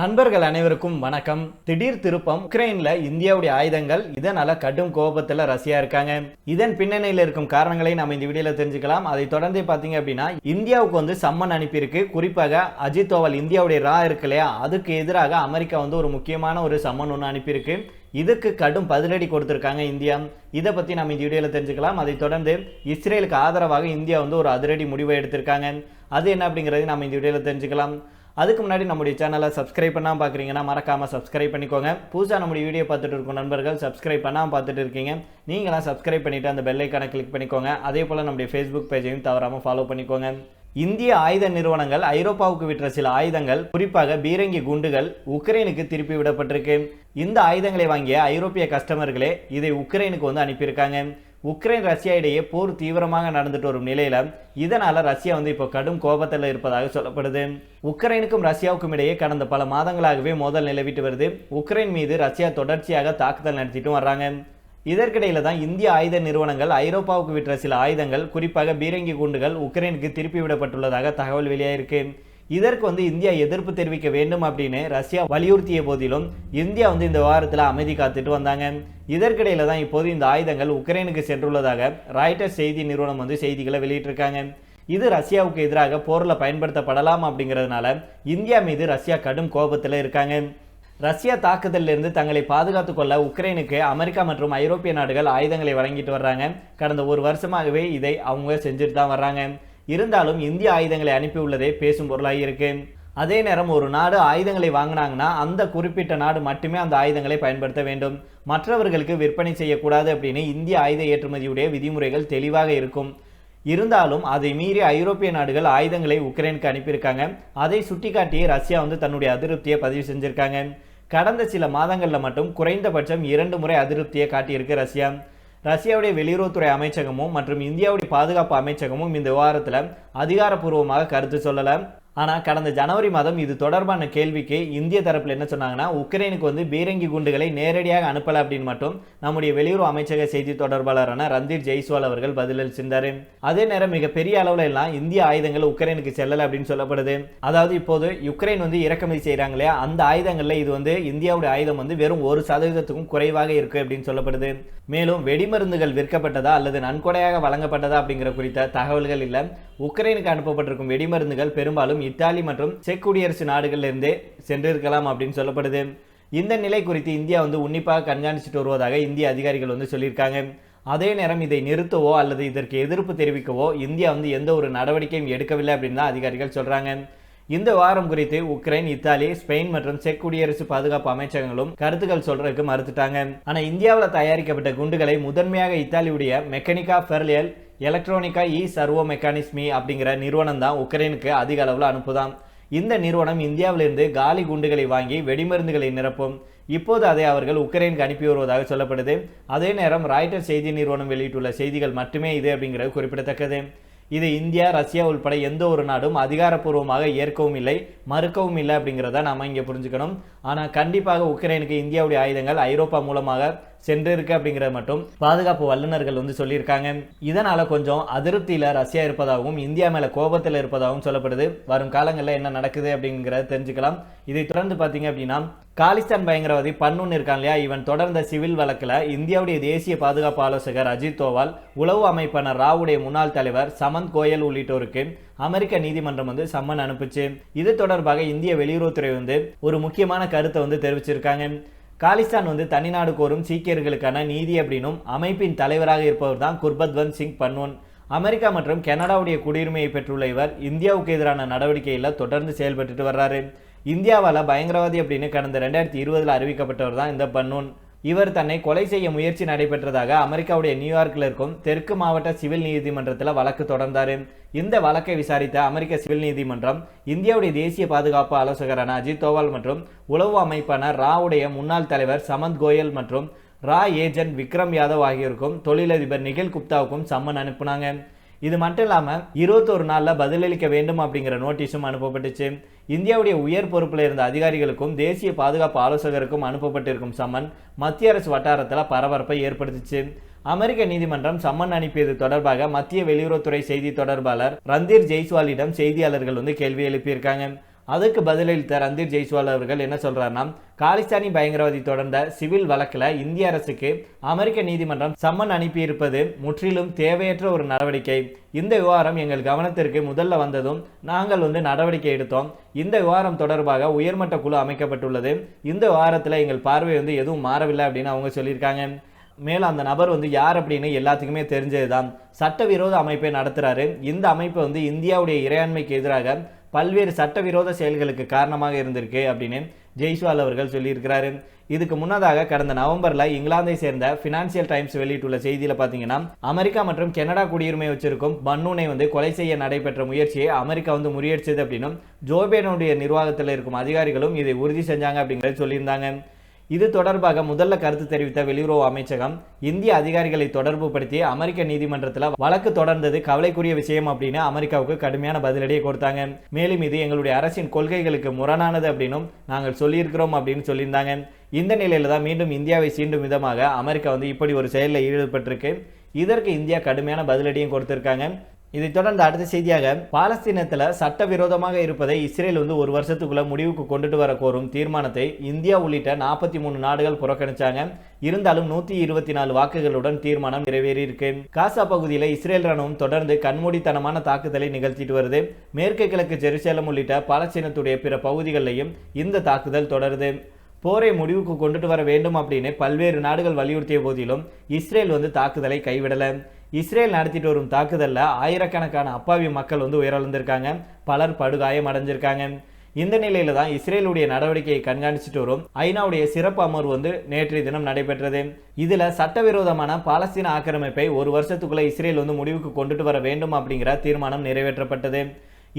நண்பர்கள் அனைவருக்கும் வணக்கம். திடீர் திருப்பம் உக்ரைன்ல இந்தியாவுடைய ஆயுதங்கள் இதனால கடும் கோபத்துல ரஷ்யா இருக்காங்க. இதன் பின்னணியில் இருக்கும் காரணங்களை நம்ம இந்த வீடியோல தெரிஞ்சுக்கலாம். அதை தொடர்ந்து பாத்தீங்க அப்படின்னா இந்தியாவுக்கு வந்து சம்மன் அனுப்பியிருக்கு குறிப்பாக அஜித் தோவல் இந்தியாவுடைய ரா இருக்கு இல்லையா? அதுக்கு எதிராக அமெரிக்கா வந்து ஒரு முக்கியமான ஒரு சம்மன் ஒன்று அனுப்பியிருக்கு இதுக்கு கடும் பதிலடி கொடுத்துருக்காங்க இந்தியா. இதை பத்தி நம்ம இந்த வீடியோல தெரிஞ்சுக்கலாம். அதை தொடர்ந்து இஸ்ரேலுக்கு ஆதரவாக இந்தியா வந்து ஒரு அதிரடி முடிவை எடுத்திருக்காங்க. அது என்ன அப்படிங்கிறது நம்ம இந்த வீடியோல தெரிஞ்சுக்கலாம். அதுக்கு முன்னாடி நம்முடைய சேனலை சப்ஸ்கிரைப் பண்ணாமல் பார்க்குறீங்கன்னா மறக்காமல் சப்ஸ்கிரைப் பண்ணிக்கோங்க. புதுசாக நம்முடைய வீடியோ பார்த்துட்டு இருக்கும் நண்பர்கள் சப்ஸ்கிரைப் பண்ணாமல் பார்த்துட்டு இருக்கீங்க. நீங்களாம் சப்ஸ்கிரைப் பண்ணிவிட்டு அந்த பெல்லைக்கான கிளிக் பண்ணிக்கோங்க. அதே போல் நம்முடைய ஃபேஸ்புக் பேஜையும் தவறாமல் ஃபாலோ பண்ணிக்கோங்க. இந்திய ஆயுத நிறுவனங்கள் ஐரோப்பாவுக்கு விற்ற சில ஆயுதங்கள் குறிப்பாக பீரங்கி குண்டுகள் உக்ரைனுக்கு திருப்பி விடப்பட்டிருக்கு. இந்த ஆயுதங்களை வாங்கிய ஐரோப்பிய கஸ்டமர்களே இதை உக்ரைனுக்கு வந்து அனுப்பியிருக்காங்க. உக்ரைன் ரஷ்யா இடையே போர் தீவிரமாக நடந்துட்டு வரும் நிலையில இதனால ரஷ்யா வந்து இப்போ கடும் கோபத்தில் இருப்பதாக சொல்லப்படுது. உக்ரைனுக்கும் ரஷ்யாவுக்கும் இடையே கடந்த பல மாதங்களாகவே மோதல் நிலவிட்டு வருது. உக்ரைன் மீது ரஷ்யா தொடர்ச்சியாக தாக்குதல் நடத்திட்டும் வர்றாங்க. இதற்கிடையில தான் இந்திய ஆயுத நிறுவனங்கள் ஐரோப்பாவுக்கு விற்ற சில ஆயுதங்கள் குறிப்பாக பீரங்கி குண்டுகள் உக்ரைனுக்கு திருப்பி விடப்பட்டுள்ளதாக தகவல் வெளியாயிருக்கு. இதற்கு வந்து இந்தியா எதிர்ப்பு தெரிவிக்க வேண்டும் அப்படின்னு ரஷ்யா வலியுறுத்திய போதிலும் இந்தியா வந்து இந்த வாரத்தில் அமைதி காத்துட்டு வந்தாங்க. இதற்கிடையில் தான் இப்போது இந்த ஆயுதங்கள் உக்ரைனுக்கு சென்றுள்ளதாக ராய்டர்ஸ் செய்தி நிறுவனம் வந்து செய்திகளை வெளியிட்டிருக்காங்க. இது ரஷ்யாவுக்கு எதிராக போரில் பயன்படுத்தப்படலாம் அப்படிங்கிறதுனால இந்தியா மீது ரஷ்யா கடும் கோபத்தில் இருக்காங்க. ரஷ்யா தாக்குதலிலிருந்து தங்களை பாதுகாத்துக் கொள்ள உக்ரைனுக்கு அமெரிக்கா மற்றும் ஐரோப்பிய நாடுகள் ஆயுதங்களை வழங்கிட்டு வர்றாங்க. கடந்த ஒரு வருஷமாகவே இதை அவங்க செஞ்சுட்டு தான் வர்றாங்க. இருந்தாலும் இந்திய ஆயுதங்களை அனுப்பியுள்ளதே பேசும் பொருளாக இருக்கு அதே நேரம் ஒரு நாடு ஆயுதங்களை வாங்கினாங்கன்னா அந்த குறிப்பிட்ட நாடு மட்டுமே அந்த ஆயுதங்களை பயன்படுத்த வேண்டும். மற்றவர்களுக்கு விற்பனை செய்யக்கூடாது அப்படின்னு இந்திய ஆயுத ஏற்றுமதியுடைய விதிமுறைகள் தெளிவாக இருக்கும். இருந்தாலும் அதை மீறி ஐரோப்பிய நாடுகள் ஆயுதங்களை உக்ரைனுக்கு அனுப்பியிருக்காங்க. அதை சுட்டிக்காட்டியே ரஷ்யா வந்து தன்னுடைய அதிருப்தியை பதிவு செஞ்சிருக்காங்க. கடந்த சில மாதங்களில் மட்டும் குறைந்தபட்சம் இரண்டு முறை அதிருப்தியை காட்டியிருக்கு ரஷ்யா. ரஷ்யாவுடைய வெளியுறவுத்துறை அமைச்சகமும் மற்றும் இந்தியாவுடைய பாதுகாப்பு அமைச்சகமும் இந்த விவகாரத்தில் அதிகாரப்பூர்வமாக கருத்து சொல்லலை. ஆனால் கடந்த ஜனவரி மாதம் இது தொடர்பான கேள்விக்கு இந்திய தரப்பில் என்ன சொன்னாங்கன்னா உக்ரைனுக்கு வந்து பீரங்கி குண்டுகளை நேரடியாக அனுப்பலை அப்படின்னு மட்டும் நம்முடைய வெளியுறவு அமைச்சக செய்தி தொடர்பாளரான ரந்தீர் ஜெய்ஸ்வால் அவர்கள் பதிலளிச்சிருந்தார். அதே நேரம் மிகப்பெரிய அளவில் எல்லாம் இந்திய ஆயுதங்கள் உக்ரைனுக்கு செல்லலை அப்படின்னு சொல்லப்படுது. அதாவது இப்போது உக்ரைன் வந்து இறக்குமதி செய்கிறாங்க இல்லையா? அந்த ஆயுதங்களில் இது வந்து இந்தியாவுடைய ஆயுதம் வந்து வெறும் ஒரு சதவீதத்துக்கும் குறைவாக இருக்கு அப்படின்னு சொல்லப்படுது. மேலும் வெடிமருந்துகள் விற்கப்பட்டதா அல்லது நன்கொடையாக வழங்கப்பட்டதா அப்படிங்கிற குறித்த தகவல்கள் இல்லை. உக்ரைனுக்கு அனுப்பப்பட்டிருக்கும் வெடிமருந்துகள் பெரும்பாலும் இத்தாலி மற்றும் செக் குடியரசு நாடுகளிலிருந்தே சென்றிருக்கலாம் அப்படின்னு சொல்லப்படுது. இந்த நிலை குறித்து இந்தியா வந்து உன்னிப்பாக கண்காணிச்சுட்டு வருவதாக இந்திய அதிகாரிகள் வந்து சொல்லியிருக்காங்க. அதே நேரம் இதை நிறுத்தவோ அல்லது இதற்கு எதிர்ப்பு தெரிவிக்கவோ இந்தியா வந்து எந்த ஒரு நடவடிக்கையும் எடுக்கவில்லை அப்படின்னு தான் அதிகாரிகள் சொல்றாங்க. இந்த வாரம் குறித்து உக்ரைன் இத்தாலி ஸ்பெயின் மற்றும் செக் குடியரசு பாதுகாப்பு அமைச்சகங்களும் கருத்துக்கள் சொல்றதுக்கு மறுத்துட்டாங்க. ஆனா இந்தியாவில் தயாரிக்கப்பட்ட குண்டுகளை முதன்மையாக இத்தாலியுடைய மெக்கானிக்கா ஃபெர்லியல் எலக்ட்ரானிக்கா இ சர்வோ மெக்கானிஸ்மி அப்படிங்கிற நிறுவனம் தான் உக்ரைனுக்கு அதிக அளவில் அனுப்புதாம். இந்த நிறுவனம் இந்தியாவிலிருந்து காலி குண்டுகளை வாங்கி வெடிமருந்துகளை நிரப்பும். இப்போது அதை அவர்கள் உக்ரைனுக்கு அனுப்பி வருவதாக சொல்லப்படுது. அதே நேரம் ராய்டர் செய்தி நிறுவனம் வெளியிட்டுள்ள செய்திகள் மட்டுமே இது அப்படிங்கிறது குறிப்பிடத்தக்கது. இது இந்தியா ரஷ்யா உள்பட எந்த ஒரு நாடும் அதிகாரப்பூர்வமாக ஏற்கவும் இல்லை மறுக்கவும் இல்லை அப்படிங்கிறத நாம் இங்கே புரிஞ்சுக்கணும். ஆனால் கண்டிப்பாக உக்ரைனுக்கு இந்தியாவுடைய ஆயுதங்கள் ஐரோப்பா மூலமாக சென்றிருக்கு அப்படிங்கிறது மட்டும் பாதுகாப்பு வல்லுநர்கள் வந்து சொல்லியிருக்காங்க. இதனால கொஞ்சம் அதிருப்தியில் ரஷ்யா இருப்பதாகவும் இந்தியா மேல கோபத்தில் இருப்பதாகவும் சொல்லப்படுது. வரும் காலங்களில் என்ன நடக்குது அப்படிங்கிறத தெரிஞ்சுக்கலாம். இதை தொடர்ந்து பார்த்தீங்க அப்படின்னா காலிஸ்தான் பயங்கரவாதி பன்னுன்னு இருக்கான் இல்லையா? இவன் தொடர்ந்த சிவில் வழக்கில் இந்தியாவுடைய தேசிய பாதுகாப்பு ஆலோசகர் அஜித் தோவால் உளவு அமைப்பான ராவுடைய முன்னாள் தலைவர் சமந்த் கோயல் உள்ளிட்டோருக்கு அமெரிக்க நீதிமன்றம் வந்து சம்மன் அனுப்புச்சு. இது தொடர்பாக இந்திய வெளியுறவுத்துறை வந்து ஒரு முக்கியமான கருத்தை வந்து தெரிவிச்சிருக்காங்க. காலிஸ்தான் வந்து தனிநாடு கோரும் சீக்கியர்களுக்கான நீதி அப்படின்னும் அமைப்பின் தலைவராக இருப்பவர் தான் குர்பத்வந்த் சிங் பன்வன். அமெரிக்கா மற்றும் கனடாவுடைய குடியுரிமையை பெற்றுள்ள இவர் இந்தியாவுக்கு எதிரான நடவடிக்கையில் தொடர்ந்து செயல்பட்டுட்டு வர்றாரு. இந்தியாவால் பயங்கரவாதி அப்படின்னு கடந்த ரெண்டாயிரத்தி இருபதில் அறிவிக்கப்பட்டவர் தான் இந்த பன்னூன் இவர் தன்னை கொலை செய்ய முயற்சி நடைபெற்றதாக அமெரிக்காவுடைய நியூயார்க்கில் இருக்கும் தெற்கு மாவட்ட சிவில் நீதிமன்றத்தில் வழக்கு தொடர்ந்தார். இந்த வழக்கை விசாரித்த அமெரிக்க சிவில் நீதிமன்றம் இந்தியாவுடைய தேசிய பாதுகாப்பு ஆலோசகரான அஜித் தோவால் மற்றும் உளவு அமைப்பான ராவுடைய முன்னாள் தலைவர் சமந்த் கோயல் மற்றும் ரா ஏஜென்ட் விக்ரம் யாதவ் ஆகியோருக்கும் தொழிலதிபர் நிகில் குப்தாவுக்கும் சம்மன் அனுப்புனாங்க. இது மட்டும் இல்லாமல் இருபத்தொரு நாளில் பதிலளிக்க வேண்டும் அப்படிங்கிற நோட்டீஸும் அனுப்பப்பட்டுச்சு. இந்தியாவுடைய உயர் பொறுப்பில் இருந்த அதிகாரிகளுக்கும் தேசிய பாதுகாப்பு ஆலோசகருக்கும் அனுப்பப்பட்டிருக்கும் சம்மன் மத்திய அரசு வட்டாரத்தில் பரபரப்பை ஏற்படுத்திச்சு. அமெரிக்க நீதிமன்றம் சம்மன் அனுப்பியது தொடர்பாக மத்திய வெளியுறவுத்துறை செய்தி தொடர்பாளர் ரந்தீர் ஜெய்ஸ்வாலிடம் செய்தியாளர்கள் வந்து கேள்வி எழுப்பியிருக்காங்க. அதுக்கு பதிலளித்த ரந்தீர் ஜெய்ஸ்வால் அவர்கள் என்ன சொல்கிறாருன்னா காலிஸ்தானி பயங்கரவாதி தொடர்ந்த சிவில் வழக்கில் இந்திய அரசுக்கு அமெரிக்க நீதிமன்றம் சம்மன் அனுப்பியிருப்பது முற்றிலும் தேவையற்ற ஒரு நடவடிக்கை. இந்த விவகாரம் எங்கள் கவனத்திற்கு முதல்ல வந்ததும் நாங்கள் வந்து நடவடிக்கை எடுத்தோம். இந்த விவகாரம் தொடர்பாக உயர்மட்ட குழு அமைக்கப்பட்டுள்ளது. இந்த விவகாரத்தில் எங்கள் பார்வை வந்து எதுவும் மாறவில்லை அப்படின்னு அவங்க சொல்லியிருக்காங்க. மேலும் அந்த நபர் வந்து யார் அப்படின்னு எல்லாத்துக்குமே தெரிஞ்சதுதான். சட்டவிரோத அமைப்பை நடத்துகிறாரு இந்த அமைப்பு வந்து இந்தியாவுடைய இறையாண்மைக்கு எதிராக பல்வேறு சட்டவிரோத செயல்களுக்கு காரணமாக இருந்திருக்கு அப்படின்னு ஜெய்ஸ்வால் அவர்கள் சொல்லியிருக்கிறாரு. இதுக்கு முன்னதாக கடந்த நவம்பரில் இங்கிலாந்தை சேர்ந்த ஃபினான்சியல் டைம்ஸ் வெளியிட்டுள்ள செய்தியில் பார்த்தீங்கன்னா அமெரிக்கா மற்றும் கனடா குடியுரிமை வச்சிருக்கும் பன்னூனை வந்து கொலை செய்ய நடைபெற்ற முயற்சியை அமெரிக்கா வந்து முறியடிச்சது அப்படின்னும் ஜோபேனுடைய நிர்வாகத்தில் இருக்கும் அதிகாரிகளும் இதை உறுதி செஞ்சாங்க அப்படிங்கறத சொல்லியிருந்தாங்க. இது தொடர்பாக முதல்ல கருத்து தெரிவித்த வெளியுறவு அமைச்சகம் இந்திய அதிகாரிகளை தொடர்பு படுத்தி அமெரிக்க நீதிமன்றத்தில் வழக்கு தொடர்ந்தது கவலைக்குரிய விஷயம் அப்படின்னு அமெரிக்காவுக்கு கடுமையான பதிலடியை கொடுத்தாங்க. மேலும் இது எங்களுடைய அரசின் கொள்கைகளுக்கு முரணானது அப்படின்னும் நாங்கள் சொல்லியிருக்கிறோம் அப்படின்னு சொல்லியிருந்தாங்க. இந்த நிலையில தான் மீண்டும் இந்தியாவை சீண்டும் விதமாக அமெரிக்கா வந்து இப்படி ஒரு செயலில் ஈடுபட்டிருக்கு. இதற்கு இந்தியா கடுமையான பதிலடியும் கொடுத்திருக்காங்க. இதைத் தொடர்ந்து அடுத்த செய்தியாக பாலஸ்தீனத்தில் சட்டவிரோதமாக இருப்பதை இஸ்ரேல் வந்து ஒரு வருஷத்துக்குள்ள முடிவுக்கு கொண்டுட்டு வர கோரும் தீர்மானத்தை இந்தியா உள்ளிட்ட நாற்பத்தி மூணு நாடுகள் புறக்கணிச்சாங்க. இருந்தாலும் நூத்தி இருபத்தி நாலு வாக்குகளுடன் தீர்மானம் நிறைவேறியிருக்கு. காசா பகுதியில் இஸ்ரேல் ராணுவம் தொடர்ந்து கண்மூடித்தனமான தாக்குதலை நிகழ்த்திட்டு வருது. மேற்கு கிழக்கு ஜெருசலம் உள்ளிட்ட பாலஸ்தீனத்துடைய பிற பகுதிகளிலையும் இந்த தாக்குதல் தொடருது. போரை முடிவுக்கு கொண்டுட்டு வர வேண்டும் அப்படின்னு பல்வேறு நாடுகள் வலியுறுத்திய போதிலும் இஸ்ரேல் வந்து தாக்குதலை கைவிடலை. இஸ்ரேல் நடத்திட்டு வரும் தாக்குதலில் ஆயிரக்கணக்கான அப்பாவி மக்கள் வந்து உயிரிழந்திருக்காங்க. பலர் படுகாயம் அடைஞ்சிருக்காங்க. இந்த நிலையில தான் இஸ்ரேலுடைய நடவடிக்கையை கண்காணிச்சுட்டு வரும். ஐநாவுடைய சிறப்பு அமர்வு வந்து நேற்றைய தினம் நடைபெற்றது. இதுல சட்டவிரோதமான பாலஸ்தீன ஆக்கிரமிப்பை ஒரு வருஷத்துக்குள்ள இஸ்ரேல் வந்து முடிவுக்கு கொண்டுட்டு வர வேண்டும் அப்படிங்கிற தீர்மானம் நிறைவேற்றப்பட்டது.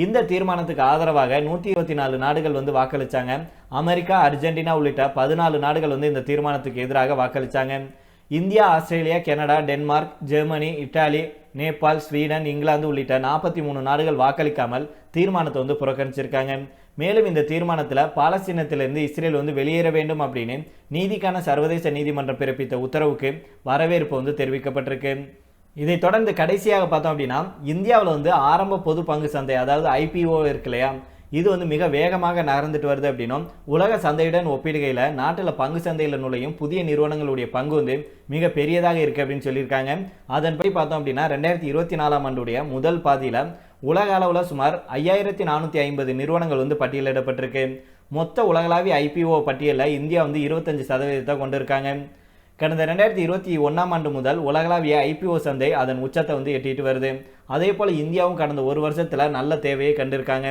இந்த தீர்மானத்துக்கு ஆதரவாக நூற்றி இருபத்தி நாலு நாடுகள் வந்து வாக்களிச்சாங்க. அமெரிக்கா அர்ஜென்டினா உள்ளிட்ட பதினாலு நாடுகள் வந்து இந்த தீர்மானத்துக்கு எதிராக வாக்களிச்சாங்க. India Australia Canada Denmark Germany Italy Nepal Sweden England உள்ளிட்ட நாற்பத்தி மூணு நாடுகள் வாக்களிக்காமல் தீர்மானத்தை வந்து புறக்கணிச்சிருக்காங்க. மேலும் இந்த தீர்மானத்தில் பாலஸ்தீனத்திலிருந்து இஸ்ரேல் வந்து வெளியேற வேண்டும் அப்படின்னு நீதிக்கான சர்வதேச நீதிமன்றம் பிறப்பித்த உத்தரவுக்கு வரவேற்பு வந்து தெரிவிக்கப்பட்டிருக்கு. இதை தொடர்ந்து கடைசியாக பார்த்தோம் அப்படின்னா இந்தியாவில் வந்து ஆரம்ப பொது பங்கு சந்தை அதாவது ஐபிஓ இருக்கு இல்லையா? இது வந்து மிக வேகமாக நகர்ந்துட்டு வருது அப்படின்னும் உலக சந்தையுடன் ஒப்பிடுகையில் நாட்டில் பங்கு சந்தையில் நுழையும் புதிய நிறுவனங்களுடைய பங்கு வந்து மிக பெரியதாக இருக்குது அப்படின்னு சொல்லியிருக்காங்க. அதன்படி பார்த்தோம் அப்படின்னா ரெண்டாயிரத்தி இருபத்தி நாலாம் ஆண்டுடைய முதல் பாதியில் உலக அளவில் சுமார் ஐயாயிரத்தி நானூற்றி ஐம்பது நிறுவனங்கள் வந்து பட்டியலிடப்பட்டிருக்கு. மொத்த உலகளாவிய ஐபிஓ பட்டியலில் இந்தியா வந்து இருபத்தஞ்சு சதவீதத்தை கொண்டிருக்காங்க. கடந்த ரெண்டாயிரத்தி இருபத்தி ஒன்றாம் ஆண்டு முதல் உலகளாவிய ஐபிஓ சந்தை அதன் உச்சத்தை வந்து எட்டிட்டு வருது. அதே போல் இந்தியாவும் கடந்த ஒரு வருஷத்தில் நல்ல தேவையை கண்டிருக்காங்க.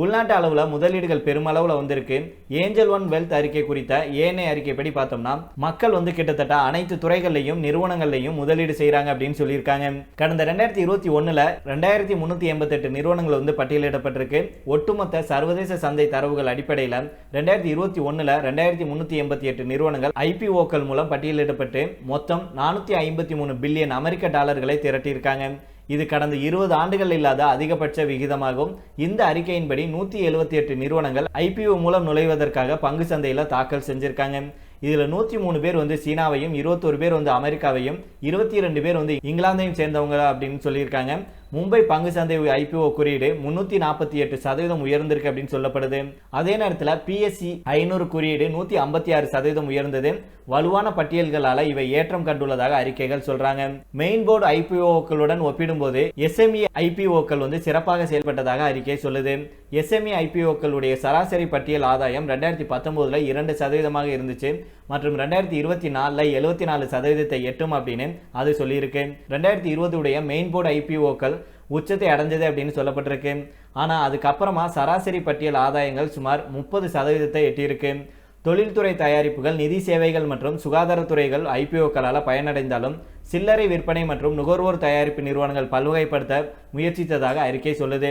உள்நாட்டு அளவில் முதலீடுகள் பெருமளவில் வந்திருக்கு. ஏஞ்சல் ஒன் வெல்த் அறிக்கை குறித்த ஏஎன்ஐ அறிக்கைப்படி பார்த்தோம்னா மக்கள் வந்து கிட்டத்தட்ட அனைத்து துறைகள்லையும் நிறுவனங்கள்லையும் முதலீடு செய்கிறாங்க அப்படின்னு சொல்லியிருக்காங்க. கடந்த ரெண்டாயிரத்தி இருபத்தி ஒன்றில் ரெண்டாயிரத்தி முந்நூற்றி எண்பத்தெட்டு நிறுவனங்கள் வந்து பட்டியலிடப்பட்டிருக்கு. ஒட்டுமொத்த சர்வதேச சந்தை தரவுகள் அடிப்படையில் ரெண்டாயிரத்தி இருபத்தி ஒன்றில் ரெண்டாயிரத்தி முந்நூற்றி எண்பத்தி எட்டு நிறுவனங்கள் ஐபிஓக்கள் மூலம் பட்டியலிடப்பட்டு மொத்தம் நானூற்றி ஐம்பத்தி மூணு பில்லியன் அமெரிக்க டாலர்களை திரட்டியிருக்காங்க. இது கடந்த இருபது ஆண்டுகள் இல்லாத அதிகபட்ச விகிதமாகும். இந்த அறிக்கையின்படி நூற்றி எழுபத்தி எட்டு நிறுவனங்கள் ஐபிஓ மூலம் நுழைவதற்காக பங்கு சந்தையில் தாக்கல் செஞ்சிருக்காங்க. இதில் நூற்றி மூணு பேர் வந்து சீனாவையும் இருபத்தொரு பேர் வந்து அமெரிக்காவையும் இருபத்தி ரெண்டு பேர் வந்து இங்கிலாந்தையும் சேர்ந்தவங்க அப்படின்னு சொல்லியிருக்காங்க. மும்பை பங்கு சந்தை ஐபிஓ குறியீடு முன்னூற்றி நாற்பத்தி எட்டு சதவீதம் உயர்ந்திருக்கு அப்படின்னு சொல்லப்படுது. அதே நேரத்தில் பிஎஸ்சி ஐநூறு குறியீடு நூற்றி ஐம்பத்தி ஆறு சதவீதம் உயர்ந்தது. வலுவான பட்டியல்களால் இவை ஏற்றம் கண்டுள்ளதாக அறிக்கைகள் சொல்றாங்க. மெயின் போர்டு ஐபிஓக்களுடன் ஒப்பிடும்போது எஸ்எம்இ ஐபிஓக்கள் வந்து சிறப்பாக செயல்பட்டதாக அறிக்கை சொல்லுது. எஸ்எம்இ ஐபிஓக்களுடைய சராசரி பட்டியல் ஆதாயம் ரெண்டாயிரத்தி பத்தொன்பதுல இரண்டு சதவீதமாக இருந்துச்சு. மற்றும் ரெண்டாயிரத்தி இருபத்தி நாலில் எழுபத்தி நாலு சதவீதத்தை எட்டும் அப்படின்னு அது சொல்லியிருக்கு. ரெண்டாயிரத்தி இருபதுடைய மெயின் போர்டு ஐபிஓக்கள் உச்சத்தை அடைஞ்சது அப்படின்னு சொல்லப்பட்டிருக்கு. ஆனால் அதுக்கப்புறமா சராசரி பட்டியல் ஆதாயங்கள் சுமார் முப்பது சதவீதத்தை எட்டியிருக்கு. தொழில்துறை தயாரிப்புகள் நிதி சேவைகள் மற்றும் சுகாதாரத்துறைகள் ஐபிஓக்களால் பயனடைந்தாலும் சில்லறை விற்பனை மற்றும் நுகர்வோர் தயாரிப்பு நிறுவனங்கள் பல்வகைப்படுத்த முயற்சித்ததாக அறிக்கை சொல்லுது.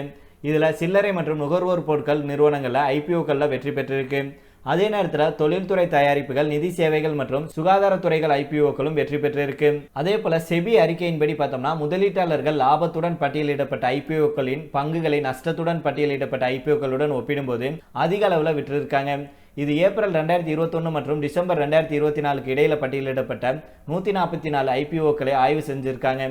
இதில் சில்லறை மற்றும் நுகர்வோர் பொருட்கள் நிறுவனங்களில் ஐபிஓக்களில் வெற்றி பெற்றிருக்கு. அதே நேரத்தில் தொழில்துறை தயாரிப்புகள் நிதி சேவைகள் மற்றும் சுகாதாரத்துறைகள் ஐபிஓக்களும் வெற்றி பெற்றிருக்கு. அதே போல செபி அறிக்கையின்படி பார்த்தோம்னா முதலீட்டாளர்கள் லாபத்துடன் பட்டியலிடப்பட்ட ஐபிஓக்களின் பங்குகளை நஷ்டத்துடன் பட்டியலிடப்பட்ட ஐபிஓக்களுடன் ஒப்பிடும்போது அதிக அளவில் விற்றிருக்காங்க. இது ஏப்ரல் ரெண்டாயிரத்தி இருபத்தொன்று மற்றும் டிசம்பர் ரெண்டாயிரத்தி இருபத்தி நாலுக்கு இடையில பட்டியலிடப்பட்ட நூற்றி நாற்பத்தி நாலு ஐபிஓக்களை ஆய்வு செஞ்சிருக்காங்க.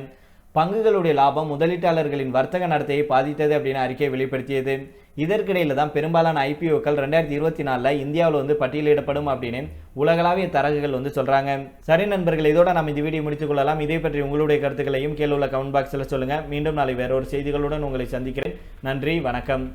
பங்குகளுடைய லாபம் முதலீட்டாளர்களின் வர்த்தக நடத்தையை பாதித்தது அப்படின்னு அறிக்கை வெளிப்படுத்தியது. இதற்கிடையில் தான் பெரும்பாலான ஐபிஓக்கள் ரெண்டாயிரத்தி இருபத்தி நாலில் இந்தியாவில் வந்து பட்டியலிடப்படும் அப்படின்னு உலகளாவிய தரகுகள் வந்து சொல்கிறாங்க சரி நண்பர்கள் இதோட நம்ம இந்த வீடியோ முடித்துக் கொள்ளலாம். இதை பற்றி உங்களுடைய கருத்துக்களையும் கீழே உள்ள கமெண்ட் பாக்ஸில் சொல்லுங்கள் மீண்டும் நாளை வேற ஒரு செய்திகளுடன் உங்களை சந்திக்கிறேன். நன்றி வணக்கம்.